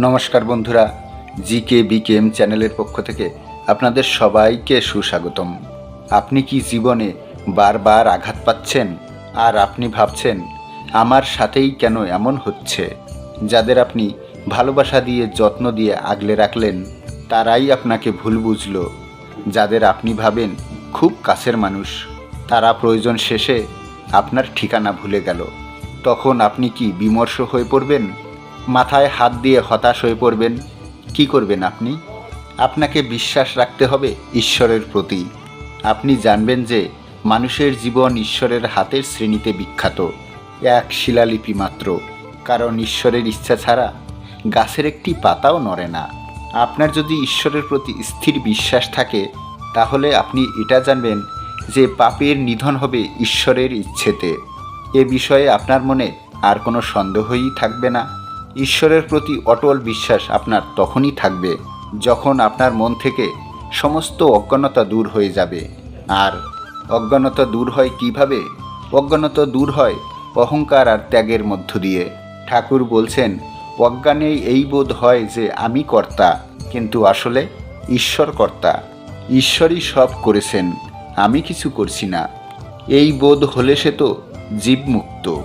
নমস্কার বন্ধুরা জি কে বিকেএম চ্যানেলের পক্ষ থেকে আপনাদের সবাইকে সুস্বাগতম। আপনি কি জীবনে বারবার আঘাত পাচ্ছেন? আর আপনি ভাবছেন, আমার সাথেই কেন এমন হচ্ছে? যাদের আপনি ভালোবাসা দিয়ে, যত্ন দিয়ে আগলে রাখলেন, তারাই আপনাকে ভুল বুঝল। যাদের আপনি ভাবেন, খুব কাছের মানুষ তারা প্রয়োজন শেষে আপনার ঠিকানা ভুলে গেল। তখন আপনি কি বিমর্ষ হয়ে পড়বেন? মাথায় হাত দিয়ে হতাশ হয়ে পড়বেন। কি করবেন আপনি? আপনাকে বিশ্বাস রাখতে হবে ঈশ্বরের প্রতি। আপনি জানবেন যে মানুষের জীবন ঈশ্বরের হাতের শ্রেণীতে বিখ্যাত। এক শিলালিপি মাত্র। কারণ ঈশ্বরের ইচ্ছা ছাড়া গাছের একটি পাতাও নড়ে না। আপনার যদি ঈশ্বরের প্রতি স্থির বিশ্বাস থাকে, তাহলে আপনি এটা জানবেন যে পাপের নিধন হবে ঈশ্বরের ইচ্ছেতে। এ বিষয়ে আপনার মনে আর কোনো সন্দেহই থাকবে না। ঈশ্বরের প্রতি অটল বিশ্বাস আপনার তখনই থাকবে যখন আপনার মন থেকে সমস্ত অজ্ঞানতা দূর হয়ে যাবে। আর অজ্ঞানতা দূর হয় কীভাবে? অজ্ঞানতা দূর হয় অহংকার আর ত্যাগের মধ্য দিয়ে। ঠাকুর বলছেন অজ্ঞানে এই বোধ হয় যে আমি কর্তা, কিন্তু আসলে ঈশ্বর কর্তা। ঈশ্বরই সব করেছেন, আমি কিছু করছি না। এই বোধ হলে সে তো জীবমুক্ত।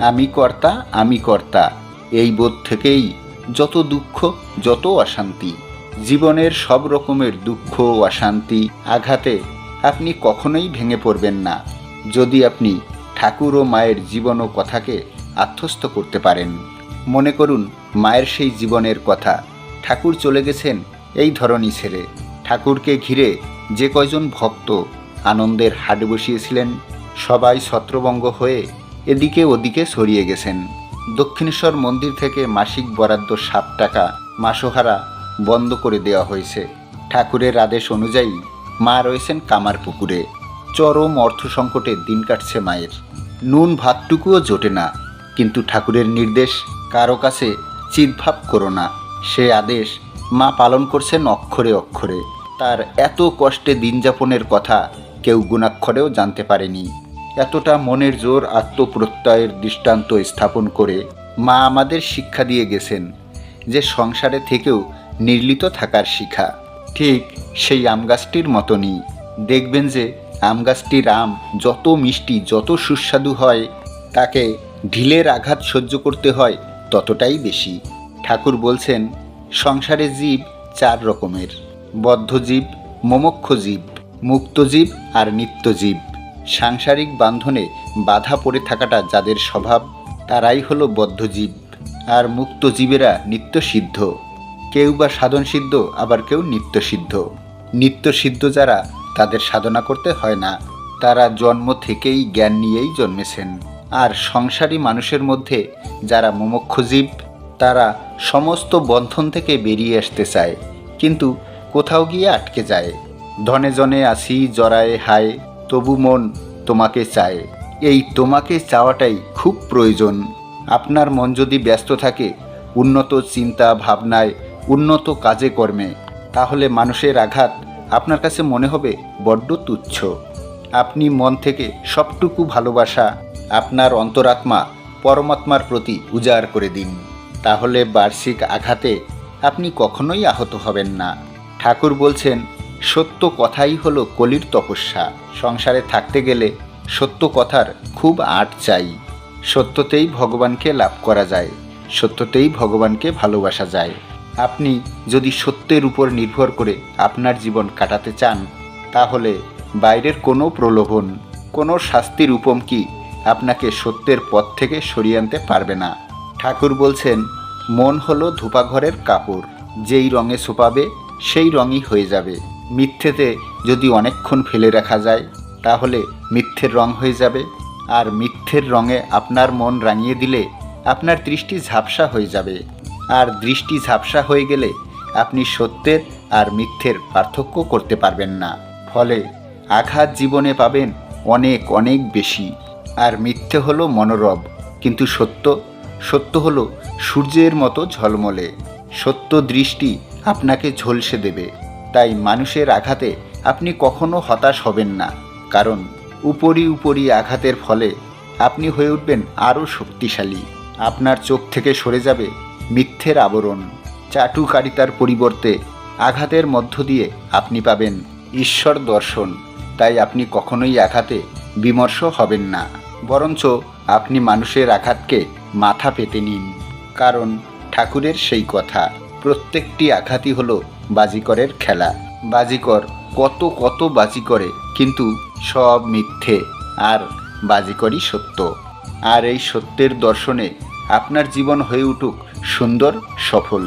আমি কর্তা আমি কর্তা। এই বোধ থেকেই যত দুঃখ, যত অশান্তি, জীবনের সব রকমের দুঃখ অশান্তি, আঘাতে আপনি কখনোই ভেঙে পড়বেন না, যদি আপনি ঠাকুর ও মায়ের জীবন ও কথাকে আত্মস্থ করতে পারেন। মনে করুন, মায়ের সেই জীবনের কথা, ঠাকুর চলে গেছেন এই ধরনই ছেড়ে ঠাকুরকে ঘিরে যে কয়জন ভক্ত আনন্দের হাট বসিয়েছিলেন, সবাই ছত্রভঙ্গ হয়ে এদিকে ওদিকে ছড়িয়ে গেছেন। দক্ষিণেশ্বর মন্দির থেকে মাসিক বরাদ্দ সাত টাকা, মাসোহারা বন্ধ করে দেওয়া হয়েছে। ঠাকুরের আদেশ অনুযায়ী মা রয়েছেন কামার পুকুরে চরম অর্থ সংকটে দিন কাটছে মায়ের। নুন ভাতটুকুও জোটে না, কিন্তু ঠাকুরের নির্দেশ, কারও কাছে চিৎভাব করো না। সে আদেশ মা পালন করছেন অক্ষরে অক্ষরে। তার এত কষ্টে দিন যাপনের কথা কেউ গুণাক্ষরেও জানতে পারেনি। এতটা মনের জোর আত্মপ্রত্যয়ের দৃষ্টান্ত স্থাপন করে মা আমাদের শিক্ষা দিয়ে গেছেন যে সংসারে থেকেও নির্লিত থাকার শিখা ঠিক সেই আম গাছটির মতনই। দেখবেন যে আম গাছটির আম যত মিষ্টি, যত সুস্বাদু হয়, তাকে ঢিলের আঘাত সহ্য করতে হয় ততটাই বেশি। ঠাকুর বলছেন, সংসারে জীব চার রকমের। মোমক্ষ জীব মুক্তজীব আর নিত্যজীব সাংসারিক বান্ধনে বাধা পড়ে থাকাটা যাদের স্বভাব, তারাই হলো বদ্ধজীব। আর মুক্ত জীবেরা নিত্যসিদ্ধ। কেউ বা সাধন সিদ্ধ আবার কেউ নিত্যসিদ্ধ। নিত্যসিদ্ধ যারা, তাদের সাধনা করতে হয় না। তারা জন্ম থেকেই জ্ঞান নিয়েই জন্মেছেন। আর সংসারী মানুষের মধ্যে যারা মোমক্ষজীব, তারা সমস্ত বন্ধন থেকে বেরিয়ে আসতে চায়। কিন্তু কোথাও গিয়ে আটকে যায়। ধনে জনে আসি জড়ায় হায়। তবু মন তোমাকে চায়। এই তোমাকে চাওয়াটাই খুব প্রয়োজন। আপনার মন যদি ব্যস্ত থাকে, উন্নত চিন্তা ভাবনায়, উন্নত কাজে কর্মে, তাহলে মানুষের আঘাত আপনার কাছে মনে হবে বড্ড তুচ্ছ। আপনি মন থেকে সবটুকু ভালোবাসা আপনার অন্তরাত্মা পরমাত্মার প্রতি উজাড় করে দিন। তাহলে বার্ষিক আঘাতে আপনি কখনোই আহত হবেন না। ঠাকুর বলছেন সত্য কথাই হলো কলির তপস্যা। সংসারে থাকতে গেলে সত্য কথার খুব আট চাই। সত্যতেই ভগবানকে লাভ করা যায়, সত্যতেই ভগবানকে ভালোবাসা যায়। আপনি যদি সত্যের উপর নির্ভর করে আপনার জীবন কাটাতে চান, তাহলে বাইরের কোনো প্রলোভন, কোনো শাস্তির উপম কি আপনাকে সত্যের পথ থেকে সরিয়ে আনতে পারবে না। ঠাকুর বলছেন, মন হলো ধূপাঘরের কাপড়, যেই রঙে ছোপাবে সেই রঙই হয়ে যাবে। মিথ্যেতে যদি অনেকক্ষণ ফেলে রাখা যায়, তাহলে মিথ্যের রং হয়ে যাবে। আর মিথ্যের রঙে আপনার মন রাঙিয়ে দিলে আপনার দৃষ্টি ঝাপসা হয়ে যাবে। আর দৃষ্টি ঝাপসা হয়ে গেলে আপনি সত্যের আর মিথ্যের পার্থক্য করতে পারবেন না। ফলে আঘাত জীবনে পাবেন অনেক অনেক বেশি। আর মিথ্যে হলো মনোরব কিন্তু সত্য সত্য হলো সূর্যের মতো ঝলমলে। সত্য দৃষ্টি আপনাকে ঝলসে দেবে। তাই মানুষের আঘাতে আপনি কখনো হতাশ হবেন না। কারণ উপরি উপরি আঘাতের ফলে আপনি হয়ে উঠবেন আরও শক্তিশালী। আপনার চোখ থেকে সরে যাবে মিথ্যের আবরণ। চাটুকারিতার পরিবর্তে আঘাতের মধ্য দিয়ে আপনি পাবেন ঈশ্বর দর্শন। তাই আপনি কখনোই আঘাতে বিমর্ষ হবেন না। বরঞ্চ আপনি মানুষের আঘাতকে মাথা পেতে নিন। কারণ ঠাকুরের সেই কথা, প্রত্যেকটি আঘাতই হলো বাজিকরের খেলা। বাজিকর কত কত বাজি করে, কিন্তু সব মিথ্যে আর বাজিকরই সত্য। আর এই সত্যের দর্শনে আপনার জীবন হয়ে উঠুক সুন্দর, সফল।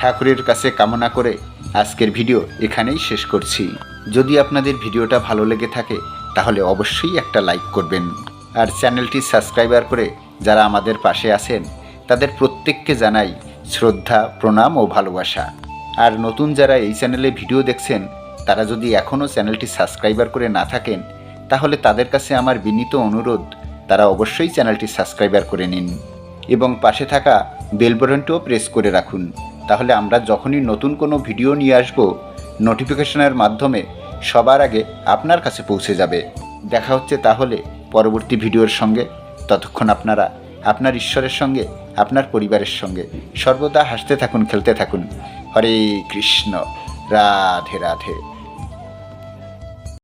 ঠাকুরের কাছে কামনা করে আজকের ভিডিও এখানেই শেষ করছি। যদি আপনাদের ভিডিওটা ভালো লেগে থাকে, তাহলে অবশ্যই একটা লাইক করবেন। আর চ্যানেলটি সাবস্ক্রাইবার করে যারা আমাদের পাশে আছেন, তাদের প্রত্যেককে জানাই শ্রদ্ধা, প্রণাম ও ভালোবাসা। আর নতুন যারা এই চ্যানেলে ভিডিও দেখছেন, তারা যদি এখনও চ্যানেলটি সাবস্ক্রাইবার করে না থাকেন, তাহলে তাদের কাছে আমার বিনীত অনুরোধ, তারা অবশ্যই চ্যানেলটি সাবস্ক্রাইবার করে নিন এবং পাশে থাকা বেল বাটনটিও প্রেস করে রাখুন। তাহলে আমরা যখনই নতুন কোনো ভিডিও নিয়ে আসব নোটিফিকেশনের মাধ্যমে সবার আগে আপনার কাছে পৌঁছে যাবে। দেখা হচ্ছে তাহলে পরবর্তী ভিডিওর সঙ্গে। ততক্ষণ আপনারা আপনার ঈশ্বরের সঙ্গে, আপনার পরিবারের সঙ্গে। সর্বদা হাসতে থাকুন, খেলতে থাকুন। হরে কৃষ্ণ রাধে রাধে।